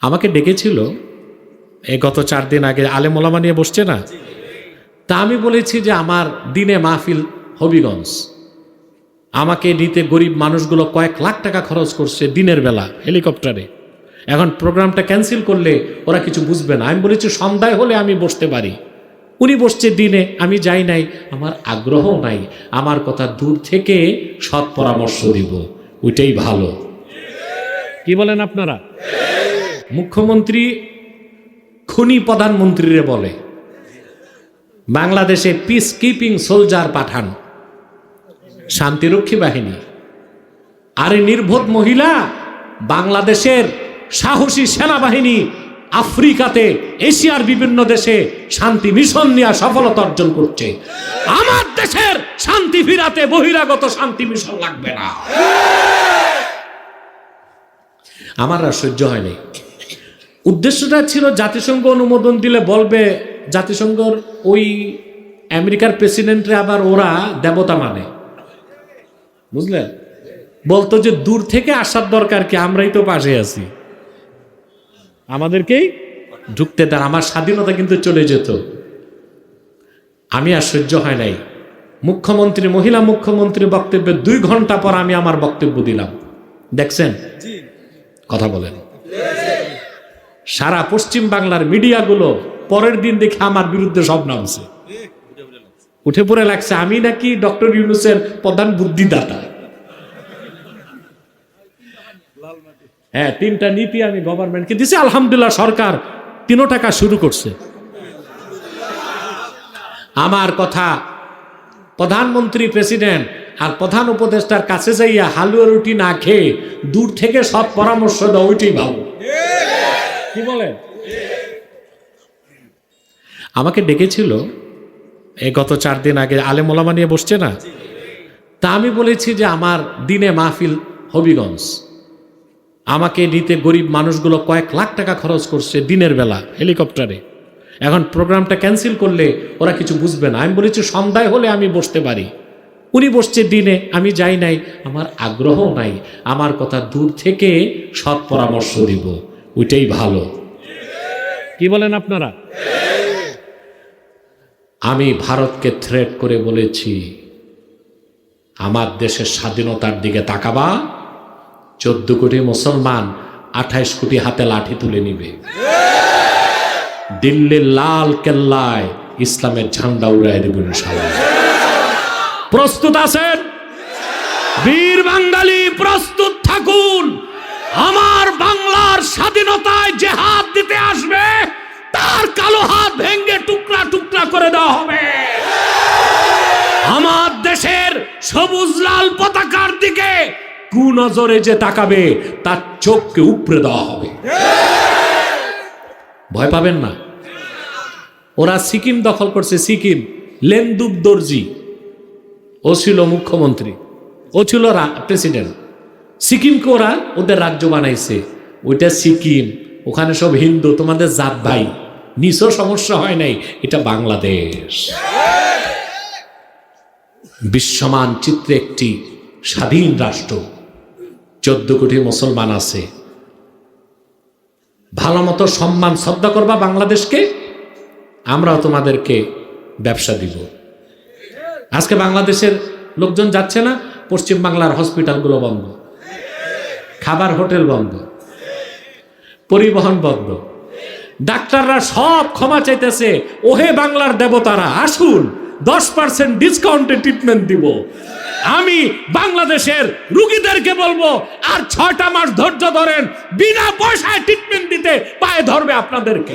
আমাকে ডেকেছিল এই গত চার দিন আগে আলেম ওলামা নিয়ে বসছে না? তা আমি বলেছি যে আমার দিনে মাহফিল হবিগঞ্জ। আমাকে নিতে গরিব মানুষগুলো কয়েক লাখ টাকা খরচ করছে দিনের বেলা হেলিকপ্টারে। এখন প্রোগ্রামটা ক্যান্সেল করলে ওরা কিছু বুঝবে না। আমি বলেছি, সন্ধ্যায় হলে আমি বসতে পারি। উনি বসছে দিনে, আমি যাই নাই। আমার আগ্রহ নাই। আমার কথা দূর থেকে সৎ পরামর্শ দিব। ওইটাই ভালো। কি বলেন আপনারা? মুখ্যমন্ত্রী খুনি প্রধানমন্ত্রীরে বলে, বাংলাদেশে পিস কিপিং সোলজার পাঠান, শান্তিরক্ষী বাহিনী। আরে নির্বোধ মহিলা, বাংলাদেশের সাহসী সেনাবাহিনী আফ্রিকাতে, এশিয়ার বিভিন্ন দেশে শান্তি মিশন নিয়ে সফলতা অর্জন করছে। আমার দেশের শান্তি ফিরাতে বহিরাগত শান্তি মিশন লাগবে না। আমার আর সহ্য হয়নি উদ্দেশ্যটা ছিল জাতিসংঘ অনুমোদন দিলে বলবে জাতিসংঘর ওই আমেরিকার প্রেসিডেন্টরে আবার ওরা দেবতা মানে। বুঝলেন বলতো যে দূর থেকে আসার দরকার কি আমরাই তো পাশে আছি। আমাদেরকেই ঢুকতে দেন আমার স্বাধীনতা কিন্তু চলে যেত। আমি আর সহ্য হয় নাই। মুখ্যমন্ত্রী মহিলা মুখ্যমন্ত্রীর বক্তব্যে দুই ঘণ্টা পর আমি আমার বক্তব্য দিলাম। দেখছেন? কথা বলেন। সারা পশ্চিম বাংলার মিডিয়াগুলো পরের দিন দেখে আমার বিরুদ্ধে সব নামছে। উঠে পড়ে লাগছে, আমি নাকি ডক্টর ইউনুসের প্রধান বুদ্ধিদাতা। হ্যাঁ তিনটা নীতি আমি গভর্নমেন্টকে দিছি, আলহামদুলিল্লাহ সরকার তিনো টাকা শুরু করছে। আমার কথা প্রধানমন্ত্রী প্রেসিডেন্ট আর প্রধান উপদেষ্টার কাছে যাইয়া হালুয়া রুটি না খেয়ে দূর থেকে সব পরামর্শ দাও, ওইটাই ভাবো। কি বলেন? আমাকে ডেকেছিল এই গত চার দিন আগে আলেম ওলামা নিয়ে বসছে না? তা আমি বলেছি যে আমার দিনে মাহফিল হবিগঞ্জ। আমাকে নিতে গরিব মানুষগুলো কয়েক লাখ টাকা খরচ করছে দিনের বেলা হেলিকপ্টারে। এখন প্রোগ্রামটা ক্যান্সেল করলে ওরা কিছু বুঝবে না। আমি বলেছি, সন্ধ্যায় হলে আমি বসতে পারি। উনি বসছে দিনে, আমি যাই নাই। আমার আগ্রহ নাই। আমার কথা দূর থেকে সৎ পরামর্শ দিব। ওইটাই ভালো। কি বলেন আপনারা? আমি ভারতকে থ্রেট করে বলেছি আমার দেশের স্বাধীনতার দিকে তাকাবা চোদ্দ কোটি মুসলমান আঠাইশ কোটি হাতে লাঠি তুলে নিবে। দিল্লির লাল কেল্লায় ইসলামের ঝান্ডা উড়াই দেব ইনশাআল্লাহ। প্রস্তুত আছেন? বীর বাঙালি প্রস্তুত থাকুন। আমার স্বাধীনতায় যে হাত দিতে আসবে, তার কালো হাত ভেঙ্গে টুকরা টুকরা করে দেওয়া হবে। আমার দেশের সবুজ লাল পতাকার দিকে কুনজরে যে তাকাবে, তার চোখকে উপড়ে দেওয়া হবে। ভয় পাবেন না। ওরা সিকিম দখল করছে, সিকিম। লেন্দুব দর্জি। ও ছিল মুখ্যমন্ত্রী। ও ছিল প্রেসিডেন্ট সিকিমকে ওরা ওদের রাজ্য বানাইছে। ওইটা সিকিম, ওখানে সব হিন্দু, তোমাদের জাত ভাই। নিচও সমস্যা হয় নাই, এটা বাংলাদেশ। বিশ্বমান চিত্রে একটি স্বাধীন রাষ্ট্র, চোদ্দ কোটি মুসলমান আছে। ভালো মতো সম্মান, শ্রদ্ধা করবা বাংলাদেশকে, আমরাও তোমাদেরকে ব্যবসা দিব। আজকে বাংলাদেশের লোকজন যাচ্ছে না পশ্চিম বাংলার হসপিটালগুলো বন্ধ। খাবার হোটেল বন্ধ। পরিবহন বন্ধ। ডাক্তাররা সব ক্ষমা চাইতেছে, ওহে বাংলার দেবতারা, আসুন দশ পার্সেন্ট ডিসকাউন্টে ট্রিটমেন্ট দিব। আমি বাংলাদেশের রুগীদেরকে বলব, আর ছয়টা মাস ধৈর্য ধরেন, বিনা পয়সায় ট্রিটমেন্ট দিতে পায়ে ধরবে আপনাদেরকে।